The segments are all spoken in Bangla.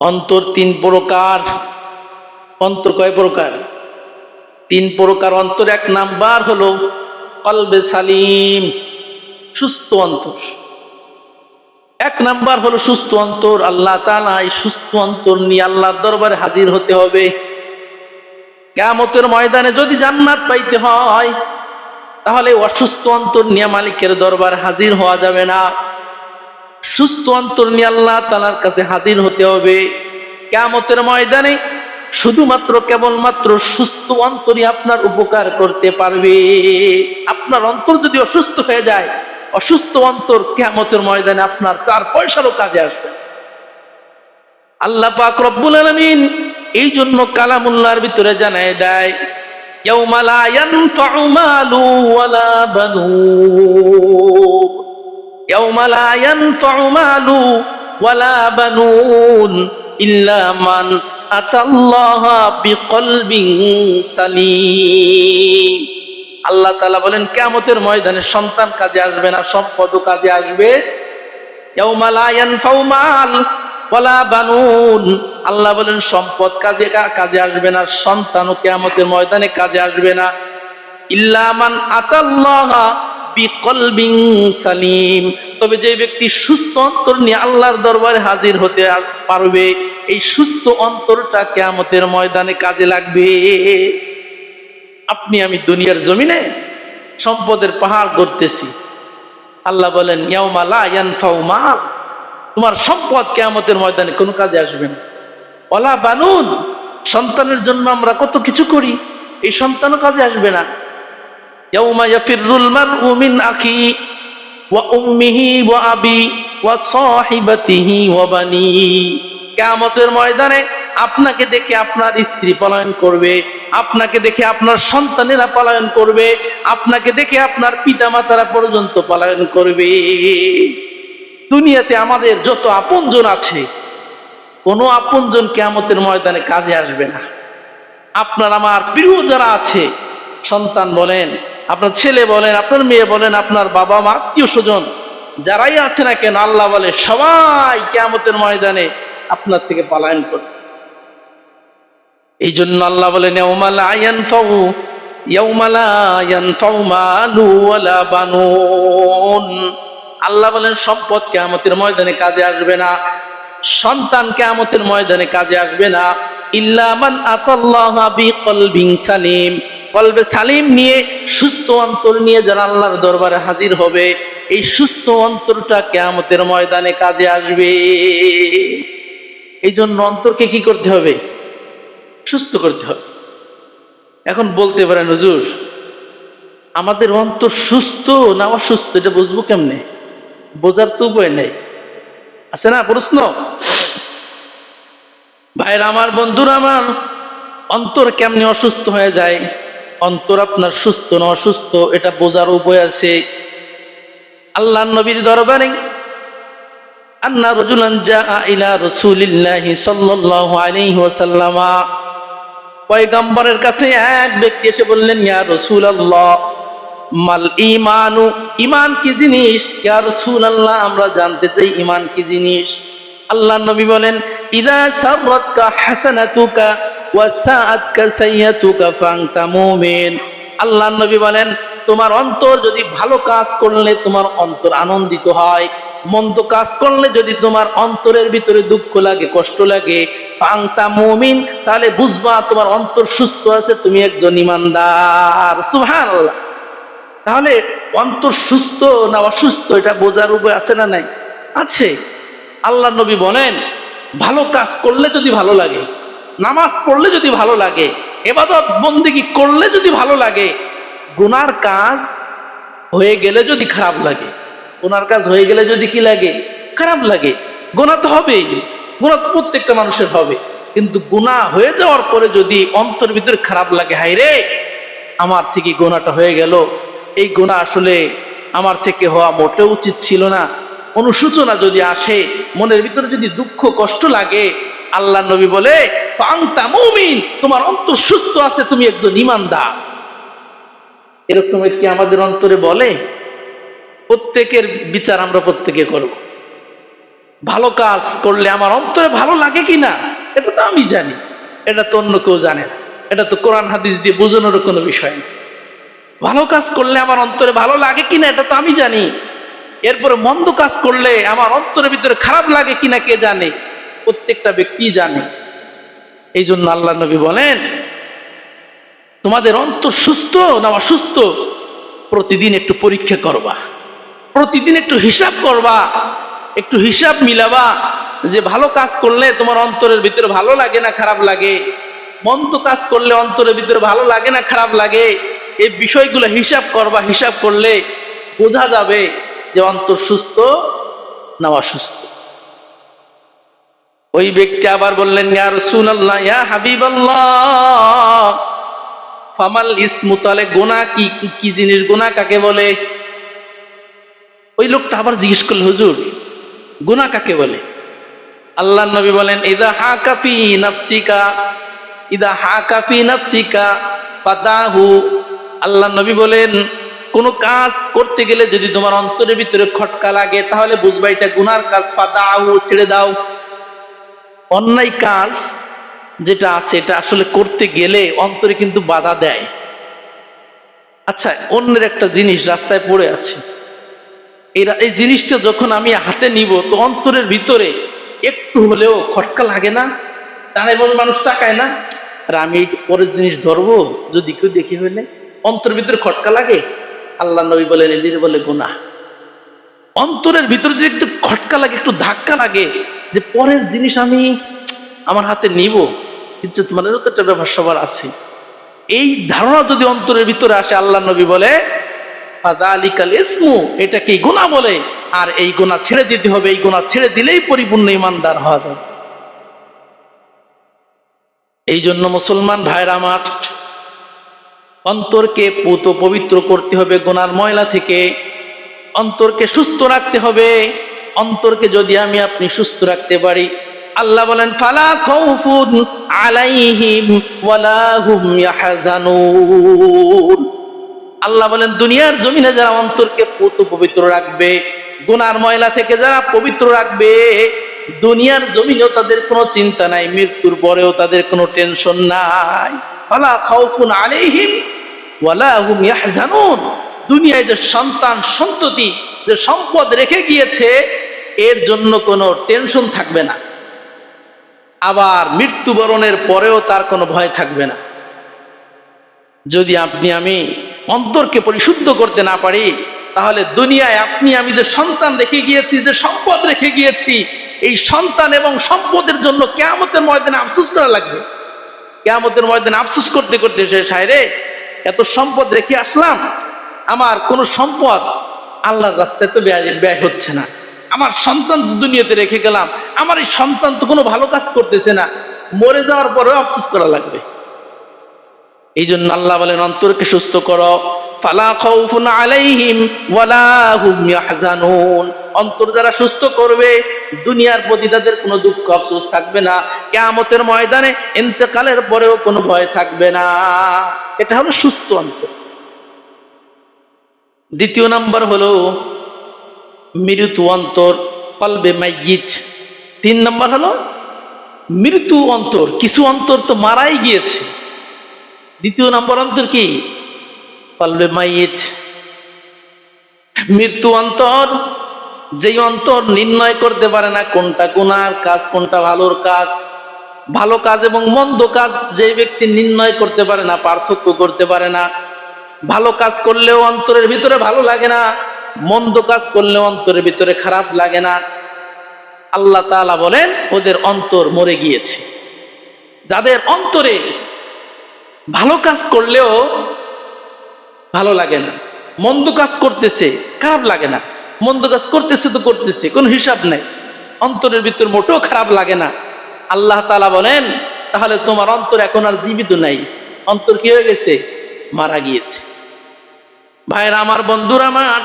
অন্তর তিন প্রকার। অন্তর কয় প্রকার? তিন প্রকার অন্তর, এক নাম্বার হলো কলবে সালিম, সুস্থ অন্তর। এক নাম্বার হলো সুস্থ অন্তর, আল্লাহ তাআলা এই সুস্থ অন্তর নিয়ে আল্লাহর দরবারে হাজির হতে হবে। কেয়ামতের ময়দানে যদি জান্নাত পাইতে হয়, তাহলে অসুস্থ অন্তর নিয়ে মালিকের দরবারে হাজির হওয়া যাবে না। সুস্থ অন্তর নিয়ে আল্লাহ তালার কাছে হাজির হতে হবে কেমতের ময়দানে শুধুমাত্র কেবলমাত্র সুস্থ অন্তরই আপনার উপকার করতে পারবে আপনার অন্তর যদি অসুস্থ হয়ে যায় অসুস্থ অন্তর কেমতের ময়দানে আপনার চার পয়সারও কাজে আসবে আল্লাহ পাক রব্বুল আলামিন এই জন্য কালামুল্লাহর ভিতরে জানায় দেয় ইয়াউমা লা ইয়ানফাউ মালু ওয়ালা বানুন يوم لا ينفع مال ولا بنون আল্লাহ তাআলা বলেন, কিয়ামতের ময়দানে সন্তান কাজে আসবে না, সম্পদ কাজে আসবে। আল্লাহ বলেন, সম্পদ কাজে কাজে আসবে না সন্তানও কিয়ামতের ময়দানে কাজে আসবে না। ইল্লা মান আতাল্লাহা বিকলবিং সালিম। তবে যে ব্যক্তি সুস্থ অন্তর নিয়ে আল্লাহর দরবারে হাজির হতে পারবে, এই সুস্থ অন্তরটা কেয়ামতের ময়দানে কাজে লাগবে। আপনি আমি দুনিয়ার জমিনে সম্পদের পাহাড় গড়তেছি। আল্লাহ বলেন, ইয়াউমা লা ইয়ানফাউ মাল। তোমার সম্পদ কেয়ামতের ময়দানে কোনো কাজে আসবে না। ওলা বানুন। সন্তানের জন্য আমরা কত কিছু করি, এই সন্তানও কাজে আসবে না। يوم يفر المرء من أخيه وأمه وأبي وصاحبته وبنيه কিয়ামতের ময়দানে আপনাকে দেখে আপনার স্ত্রী পলায়ন করবে আপনাকে দেখে আপনার সন্তানেরা পলায়ন করবে আপনাকে দেখে আপনার পিতামাতারা পর্যন্ত পলায়ন করবে দুনিয়াতে আমাদের যত আপনজন আছে কোনো আপনজন কেয়ামতের ময়দানে কাজে আসবে না আপনার আমার প্রিয় যারা আছে সন্তান বলেন আপনার ছেলে বলেন, আপনার মেয়ে বলেন, আপনার বাবা মা, আত্মীয় স্বজন, যারাই আছে না কেন, আল্লাহ বলে, সবাই কেয়ামতের ময়দানে আপনার থেকে পালায়ন করবে। এই জন্য আল্লাহ বলেন আল্লাহ বলেন, সম্পদ কেয়ামতের ময়দানে কাজে আসবে না, সন্তান কেয়ামতের ময়দানে কাজে আসবে না, ইল্লা মান আতাল্লাহা বিকলবিন সালিম। কলবে সালিম নিয়ে সুস্থ অন্তর নিয়ে যারা আল্লাহর দরবারে হাজির হবে, এই সুস্থ অন্তরটা কেয়ামতের ময়দানে কাজে আসবে। এই জন্য অন্তরকে কি করতে হবে? সুস্থ করতে হবে। এখন বলতে পারেন, হুজুর, আমাদের অন্তর সুস্থ না অসুস্থ, এটা বুঝব কেমনে? বোঝার তো উপায় নেই। আছে না প্রশ্ন? ভাইরা, আমার বন্ধুরা, আমার অন্তর কেমনে অসুস্থ হয়ে যায়? অন্তর আপনার সুস্থ না অসুস্থ, এটা বোঝার উপায় আছে। আল্লাহ নবীর দরবারে, আন্না রজুলান জা ইলা রসুলিল্লাহি সাল্লাল্লাহু আলাইহি ওয়াসাল্লামা। পয়গম্বরের কাছে এক ব্যক্তি এসে বললেন, ইয়া রাসূলুল্লাহ, মাল ইমানু ইমান কি জিনিস? ইয়া রাসূলুল্লাহ, আমরা জানতে চাই ইমান কি জিনিস। আল্লাহ নবী বলেন, ইদা সাররাতকা হাসানাতুকা আল্লাহ নবী বলেন, তোমার অন্তর যদি ভালো কাজ করলে তোমার অন্তর আনন্দিত হয়, মন্দ কাজ করলে যদি তোমার অন্তরের ভিতরে দুঃখ লাগে, কষ্ট লাগে তাহলে বুঝবা তোমার অন্তর সুস্থ আছে, তুমি একজন ইমানদার। সুবহানাল্লাহ। তাহলে অন্তর সুস্থ না অসুস্থ, এটা বোঝার উপায় আছে না নাই? আছে। আল্লাহ নবী বলেন, ভালো কাজ করলে যদি ভালো লাগে নামাজ পড়লে যদি ভালো লাগে, এবাদত বন্দিগি করলে যদি ভালো লাগে, গুনার কাজ হয়ে গেলে যদি খারাপ লাগে, গুনার কাজ হয়ে গেলে যদি কি লাগে? খারাপ লাগে। গোনা তো হবেই গোনা তো প্রত্যেকটা মানুষের হবে। কিন্তু গুনাহ হয়ে যাওয়ার পরে যদি অন্তর ভিতরে খারাপ লাগে হাই রে, আমার থেকে গোনাটা হয়ে গেল। এই গোনা আসলে আমার থেকে হওয়া মোটেও উচিত ছিল না। অনুসূচনা যদি আসে, মনের ভিতরে যদি দুঃখ, কষ্ট লাগে আল্লাহ নবী বলে তোমার অন্তর সুস্থ আছে, তুমি একজন ইমানদার এরকম কি আমাদের অন্তরে বলে, প্রত্যেকের বিচার আমরা প্রত্যেকে করব। ভালো কাজ করলে আমার অন্তরে ভালো লাগে কি না এটা তো আমি জানি, এটা তো অন্য কেউ জানে না, এটা তো কোরআন, হাদিস দিয়ে বোঝানোর কোনো বিষয় না। ভালো কাজ করলে আমার অন্তরে ভালো লাগে কিনা, এটা তো আমি জানি। এরপরে মন্দ কাজ করলে আমার অন্তরের ভিতরে খারাপ লাগে কিনা, কে জানে? প্রত্যেকটা ব্যক্তি জানে। এই জন্য আল্লাহ নবী বলেন, তোমাদের অন্তর সুস্থ না অসুস্থ? প্রতিদিন একটু পরীক্ষা করবা। প্রতিদিন একটু হিসাব করবা। একটু হিসাব মিলাবা যে ভালো কাজ করলে তোমার অন্তরের ভিতরে ভালো লাগে না খারাপ লাগে? মন্দ কাজ করলে অন্তরের ভিতরে ভালো লাগে না খারাপ লাগে? এই বিষয়গুলো হিসাব করবা, হিসাব করলে বোঝা যাবে যে অন্তর সুস্থ না অসুস্থ। ওই ব্যক্তি আবার বললেন, ইয়া রাসূলুল্লাহ, ইয়া হাবিবাল্লাহ, ফামাল ইসমু, তাহলে গোনা কি কি জিনিস গোনা কাকে বলে? ওই লোকটা আবার জিজ্ঞেস করল, হুজুর, গুনাহ কাকে বলে? আল্লাহ নবী বলেন, ইদা হা কাফি নাফসিকা, ইদা হা কাফি নাফসিকা, ফাদাহু। আল্লাহ নবী বলেন, কোন কাজ করতে গেলে যদি তোমার অন্তরের ভিতরে খটকা লাগে, তাহলে বুঝবা এটা গুনার কাজ, ফাদাহু, ছেড়ে দাও। অন্যায় কাজ যেটা আছে, এটা আসলে করতে গেলে অন্তরে কিন্তু বাধা দেয়। আচ্ছা অন্যের একটা জিনিস রাস্তায় পড়ে আছে। এরা, এই জিনিসটা যখন আমি হাতে নিব, তো অন্তরের ভিতরে একটু হলেও খটকা লাগে না? তারা বলে মানুষ তাকায় না? আর আমি এই পরের জিনিস ধরবো, যদি কেউ দেখে হইলে অন্তরের ভিতরে খটকা লাগে? আল্লাহ নবী বলেন, এদের বলে গুনাহ। অন্তরের ভিতরে যদি একটু খটকা লাগে, একটু ধাক্কা লাগে যে পরের জিনিস আমি আমার হাতে নিব, কিন্তু তোমার তো একটা ব্যাপার সবার আছে। এই ধারণা যদি অন্তরের ভিতরে আসে, আল্লাহ নবী বলে এটাকে গুনাহ বলে, আর এই গুনাহ ছেড়ে দিতে হবে, এই গুনাহ ছেড়ে দিলেই পরিপূর্ণ ইমানদার হওয়া যাবে। এই জন্য মুসলমান ভাইরা আমার, অন্তরকে পুত পবিত্র করতে হবে, গোনার ময়লা থেকে অন্তরকে সুস্থ রাখতে হবে। অন্তরকে যদি আমি আপনি সুস্থ রাখতে পারি, আল্লাহ বলেন, ফালা খাউফুন আলাইহিম ওয়ালা হুম ইয়াহজানুন। আল্লাহ বলেন, দুনিয়ার জমিনে যারা অন্তরকে পুত পবিত্র রাখবে, গুনার ময়লা থেকে যারা পবিত্র রাখবে, দুনিয়ার জমিনেও তাদের কোনো চিন্তা নাই, মৃত্যুর পরেও তাদের কোনো টেনশন নাই। ফালা খাউফুন আলাইহিম ওয়ালা হুম ইয়াহজানুন। দুনিয়ায় যে সন্তান, সন্ততি, যে সম্পদ রেখে গিয়েছে এর জন্য কোনো টেনশন থাকবে না। আবার মৃত্যুবরণের পরেও তার কোনো ভয় থাকবে না। যদি আপনি আমি অন্তরকে পরিশুদ্ধ করতে না পারি, তাহলে দুনিয়ায় আপনি, আমি যে সন্তান রেখে গিয়েছি, যে সম্পদ রেখে গিয়েছি, এই সন্তান এবং সম্পদের জন্য কেয়ামতের ময়দানে আফসুস করা লাগবে। কেয়ামতের ময়দানে আফসুস করতে করতে সে সাইরে এত সম্পদ রেখে আসলাম, আমার কোনো সম্পদ আল্লাহর রাস্তায় তো ব্যয় ব্যয় হচ্ছে না। আমার সন্তান দুনিয়াতে রেখে গেলাম। আমার এই সন্তান তো কোনো ভালো কাজ করতেছে না। মরে যাওয়ার পরেও আফসোস করা লাগবে। এই জন্য আল্লাহ বলেন, অন্তরকে সুস্থ করো। আলাইহিম ওয়ালা অন্তর যারা সুস্থ করবে, দুনিয়ার প্রতি তাদের কোনো দুঃখ, আফসোস থাকবে না। কিয়ামতের ময়দানে ইন্তেকালের পরেও কোনো ভয় থাকবে না। এটা হলো সুস্থ অন্তর। দ্বিতীয় নাম্বার হলো মৃত্যু অন্তর কলবে মাইয়িত। তিন নম্বর হলো মৃত্যু অন্তর কিছু অন্তর তো মারাই গিয়েছে। দ্বিতীয় নম্বর অন্তর কি? কলবে মাইয়িত। মৃত্যু অন্তর যেই অন্তর নির্ণয় করতে পারে না, কোনটা গুনার কাজ, কোনটা ভালোর কাজ, ভালো কাজ এবং মন্দ কাজ যে ব্যক্তি নির্ণয় করতে পারে না, পার্থক্য করতে পারে না, ভালো কাজ করলেও অন্তরের ভিতরে ভালো লাগে না মন্দ কাজ করলেও অন্তরের ভিতরে খারাপ লাগে না। আল্লাহ তাআলা বলেন, ওদের অন্তর মরে গিয়েছে। যাদের অন্তরে ভালো কাজ করলেও ভালো লাগে না, মন্দ কাজ করতেছে, খারাপ লাগে না। মন্দ কাজ করতেছে তো করতেছে, কোনো হিসাব নেই। অন্তরের ভিতর মোটেও খারাপ লাগে না। আল্লাহ তালা বলেন, তাহলে তোমার অন্তর এখন আর জীবিত নাই। অন্তর কি হয়ে গেছে? মারা গিয়েছে। ভাইরা, আমার বন্ধুরা, আমার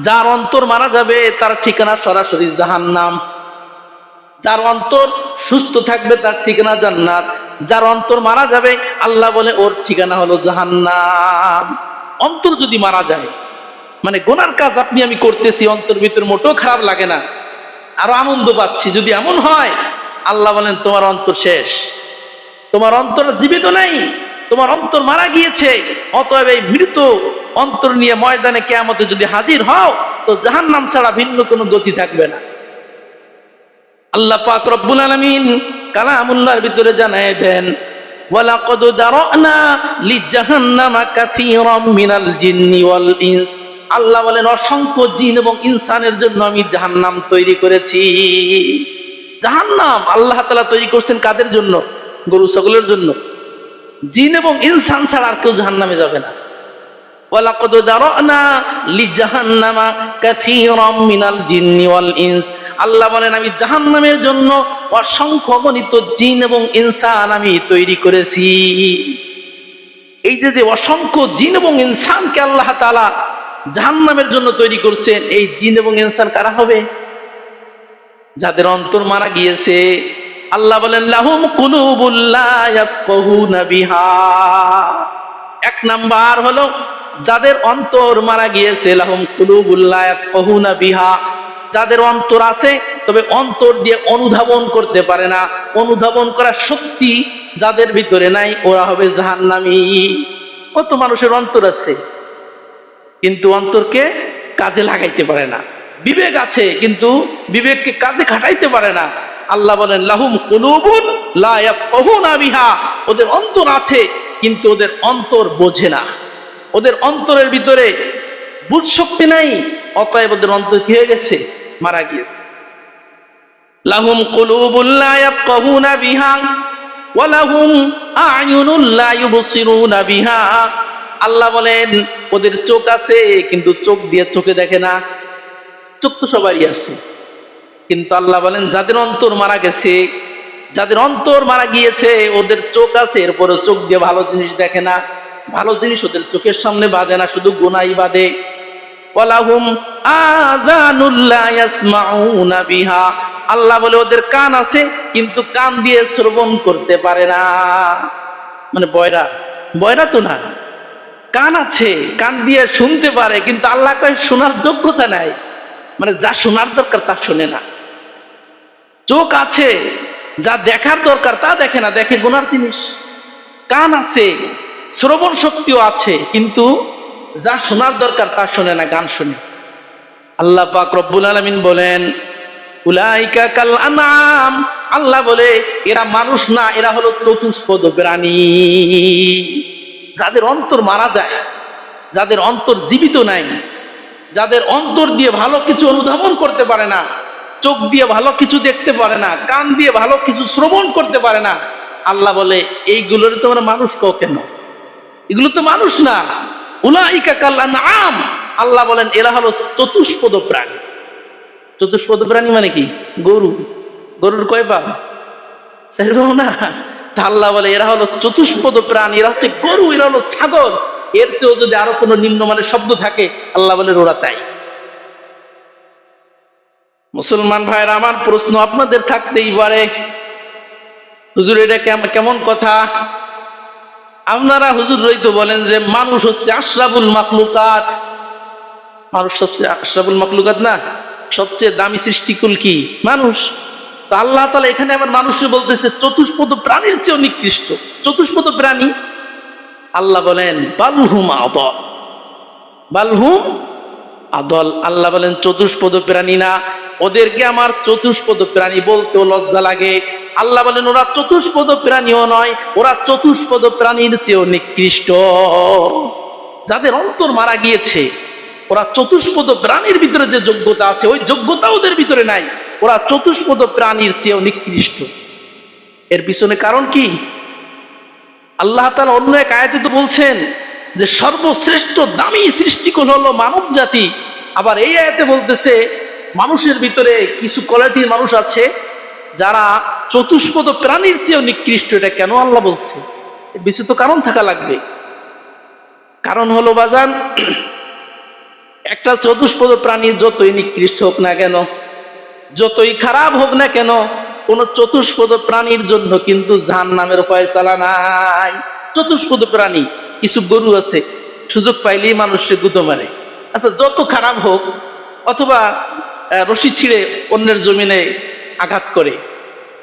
যার অন্তর মারা যাবে, তার ঠিকানা সরাসরি জাহান্নাম। যার অন্তর সুস্থ থাকবে, তার ঠিকানা জান্নাত। যার অন্তর মারা যাবে, আল্লাহ বলে, ওর ঠিকানা হলো জাহান্নাম। অন্তর যদি মারা যায় মানে গোনার কাজ আপনি আমি করতেছি, অন্তর ভিতর মোটেও খারাপ লাগে না। আরও আনন্দ পাচ্ছি, যদি এমন হয়, আল্লাহ বলেন, তোমার অন্তর শেষ। তোমার অন্তর জীবিত নাই। তোমার অন্তর মারা গিয়েছে। অতএব এই মৃত অন্তর নিয়ে ময়দানে কেয়ামতে যদি হাজির হও, তো জাহান্নাম ছাড়া ভিন্ন কোনো গতি থাকবে না। আল্লাহ পাক রব্বুল আলামিন কালামুল্লাহর ভিতরে জানায় দেন কাসীরাম মিনাল জিন্নি ওয়াল ইনস। আল্লাহ বলেন, অসংখ্য জিন এবং ইনসানের জন্য আমি জাহান্নাম তৈরি করেছি। জাহান্নাম আল্লাহ তাআলা তৈরি করছেন কাদের জন্য? গরু, ছাগলের জন্য। জিন এবং ইনসান ছাড়া আর কেউ জাহান্নামে যাবে না। আল্লাহ আমি জাহান্নামের জন্য অসংখ্য জিন এবং ইনসান আমি তৈরি করেছি। এই যে যে অসংখ্য জিন এবং ইনসানকে আল্লাহ তাআলা জাহান্নামের জন্য তৈরি করছেন, এই জিন এবং ইনসান কারা হবে? যাদের অন্তর মারা গিয়েছে। আল্লাহ বলেন, লাহুম বিহা। এক নাম্বার হলো, যাদের অন্তর মারা গিয়েছে, লাহুম কুলুবুল্লা ইয়াফকাহুনা বিহা। যাদের অন্তর আছে, তবে অন্তর দিয়ে অনুধাবন করতে পারে না। অনুধাবন করার শক্তি যাদের ভিতরে নাই, ওরা হবে জাহান্নামি। কত মানুষের অন্তর আছে, কিন্তু অন্তরকে কাজে লাগাইতে পারে না। বিবেক আছে, কিন্তু বিবেককে কাজে খাটাইতে পারে না। আল্লাহ বলেন, লাহুম কুলুবুন লা বিহা। ওদের অন্তর আছে, কিন্তু ওদের অন্তর বোঝে না। ওদের অন্তরের ভিতরে বুঝ শক্তি নাই, অতএব ওদের অন্তর কি হয়ে গেছে? মারা গিয়েছে। লাহুম কুলুবুন লা ইয়াফকাহুনা বিহা ওয়া লাহুম আ'য়ুনুন লা ইউবসিরুনা বিহা। আল্লাহ বলেন, ওদের চোখ আছে, কিন্তু চোখ দিয়ে চোখে দেখে না। চোখ তো সবারই আছে। কিন্তু আল্লাহ বলেন, যাদের অন্তর মারা গেছে, যাদের অন্তর মারা গিয়েছে, ওদের চোখ আছে এরপরে চোখ দিয়ে ভালো জিনিস দেখে না। ভালো জিনিস ওদের চোখের সামনে বাঁধে না, শুধু গুনাই বাঁধে। ওয়ালাহুম আযানুল্লা ইয়াসমাউনা বিহা। আল্লাহ বলে, ওদের কান আছে, কিন্তু কান দিয়ে শ্রবণ করতে পারে না। মানে বয়রা বয়রা তো না। কান আছে, কান দিয়ে শুনতে পারে, কিন্তু আল্লাহ কয়, শোনার যোগ্যতা নাই। মানে যা শোনার দরকার তা শোনে না। চোখ আছে, যা দেখার দরকার তা দেখে না, দেখে গুনার জিনিস। কান আছে, শ্রবণ শক্তিও আছে, কিন্তু যা শোনার দরকার তা শোনে না, গান শুনে। আল্লাহ পাক রব্বুল আলামিন বলেন, উলাইকা কাল আনাম। আল্লাহ বলে, এরা মানুষ না, এরা হলো চতুষ্পদ প্রাণী। যাদের অন্তর মারা যায়, যাদের অন্তর জীবিত নাই, যাদের অন্তর দিয়ে ভালো কিছু অনুধাবন করতে পারে না চোখ দিয়ে ভালো কিছু দেখতে পারে না, কান দিয়ে ভালো কিছু শ্রবণ করতে পারে না। আল্লাহ বলে, এইগুলোর তোমরা মানুষ কও কেন? এগুলো তো মানুষ না। উলাইকা কাল্লা নাম আল্লাহ বলেন, এরা হলো চতুষ্পদ প্রাণী। চতুষ্পদ প্রাণী মানে কি? গরু। গরুর কয় পা? সেরকম না। আল্লাহ বলে, এরা হলো চতুষ্পদ প্রাণী। এরা হচ্ছে গরু, এরা হলো ছাগল। এর চেয়েও যদি আরও কোনো নিম্নমানের শব্দ থাকে, আল্লাহ বলে ওরা তাই। মুসলমান ভাইরা আমার প্রশ্ন আপনাদের থাকতেই পারে। হুজুর, এটা কেমন কথা? আপনারা হুজুর রইতো বলেন যে মানুষ হচ্ছে আশরাফুল মাকলুকাত মানুষ সবচেয়ে আশরাফুল মাকলুকাত না? সবচেয়ে দামি সৃষ্টিকুল কি? মানুষ। তো আল্লাহ তালা এখানে আবার মানুষকে বলতেছে, চতুষ্পদ প্রাণীর চেয়েও নিকৃষ্ট। চতুষ্পদ প্রাণী। আল্লাহ বলেন বালহুম আদল। বালহুম আদল। আল্লাহ বলেন, চতুষ্পদ প্রাণী না। ওদেরকে আমার চতুষ্পদ প্রাণী বলতেও লজ্জা লাগে। আল্লাহ বলেন, ওরা চতুষ্পদ প্রাণীও নয়, ওরা চতুষ্পদ প্রাণীর চেয়েও নিকৃষ্ট। যাদের অন্তর মারা গিয়েছে, ওরা চতুষ্পদ প্রাণীর ভিতরে যে যোগ্যতা আছে, ওই যোগ্যতা ওদের ভিতরে নাই। ওরা চতুষ্পদ প্রাণীর চেয়েও নিকৃষ্ট। এর পিছনে কারণ কি? আল্লাহ তালা অন্য এক আয়াতে তো বলছেন যে, সর্বশ্রেষ্ঠ দামি সৃষ্টিকোণ হলো মানব জাতি আবার এই আয়াতে বলতেছে মানুষের ভিতরে কিছু কোয়ালিটির মানুষ আছে যারা চতুষ্পদ প্রাণীর চেয়েও নিকৃষ্ট, এটা কেন আল্লাহ বলছে? তো কারণ থাকা লাগবে। কারণ হলো বাজান, একটা চতুষ্পদ প্রাণী যতই নিকৃষ্ট হোক না কেন, যতই খারাপ হোক না কেন, কোন চতুষ্পদ প্রাণীর জন্য কিন্তু জাহান নামের ফয়সালা নাই। চতুষ্পদ প্রাণী, কিছু গরু আছে, সুযোগ পাইলেই মানুষকে গুঁতো মারে। আচ্ছা যত খারাপ হোক, অথবা রশি ছিঁড়ে অন্যের জমিনে আঘাত করে।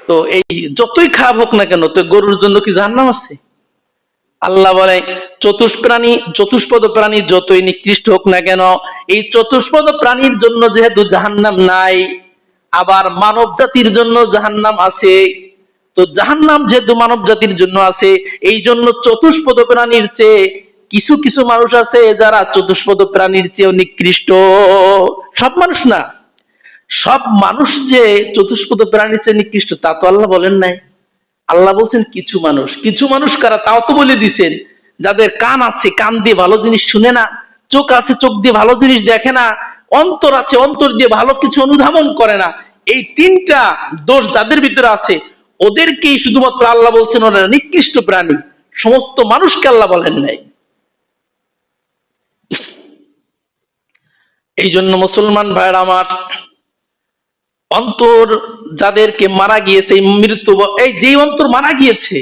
তো এই যতই খারাপ হোক না কেন, তো গরুর জন্য কি জাহান্নাম আছে? আল্লাহ বলে, চতুষ্প্রাণী, চতুষ্পদ প্রাণী যতই নিকৃষ্ট হোক না কেন, এই চতুষ্পদ প্রাণীর জন্য যেহেতু জাহান্নাম নাই, আবার মানব জাতির জন্য জাহান্নাম আছে। তো জাহান্নাম যেহেতু মানব জাতির জন্য আছে, এই জন্য চতুষ্পদ প্রাণীর চেয়ে কিছু কিছু মানুষ আছে যারা চতুষ্পদ প্রাণীর চেয়েও নিকৃষ্ট। সব মানুষ না। সব মানুষ যে চতুষ্পদ প্রাণীর চেয়ে নিকৃষ্ট, তা তো আল্লাহ বলেন নাই। আল্লাহ বলছেন, কিছু মানুষ। কিছু মানুষ কারা? তাও তো বলে দিছেন, যাদের কান আছে, কান দিয়ে ভালো জিনিস শুনে না, চোখ আছে, চোখ দিয়ে ভালো জিনিস দেখে না, অন্তর আছে, অন্তর দিয়ে ভালো কিছু অনুধাবন করে না, এই তিনটা দোষ যাদের ভিতরে আছে, ওদেরকেই শুধুমাত্র আল্লাহ বলছেন, ওরা নিকৃষ্ট প্রাণী। সমস্ত মানুষকে আল্লাহ বলেন নাই। এই জন্য মুসলমান ভাইয়ের আমার অন্তর যাদেরকে মারা গিয়েছে, এই মৃত্যু এই যে অন্তর মারা গিয়েছে,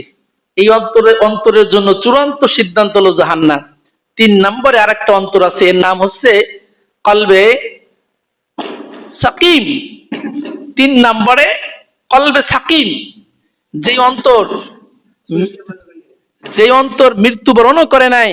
এই অন্তরের অন্তরের জন্য চূড়ান্ত সিদ্ধান্ত হলো জাহান্নাম। তিন নম্বরে আর একটা অন্তর আছে, এর নাম হচ্ছে কলবে সাকিম। তিন নম্বরে কলবে সাকিম। যে অন্তর যে অন্তর মৃত্যুবরণও করে নাই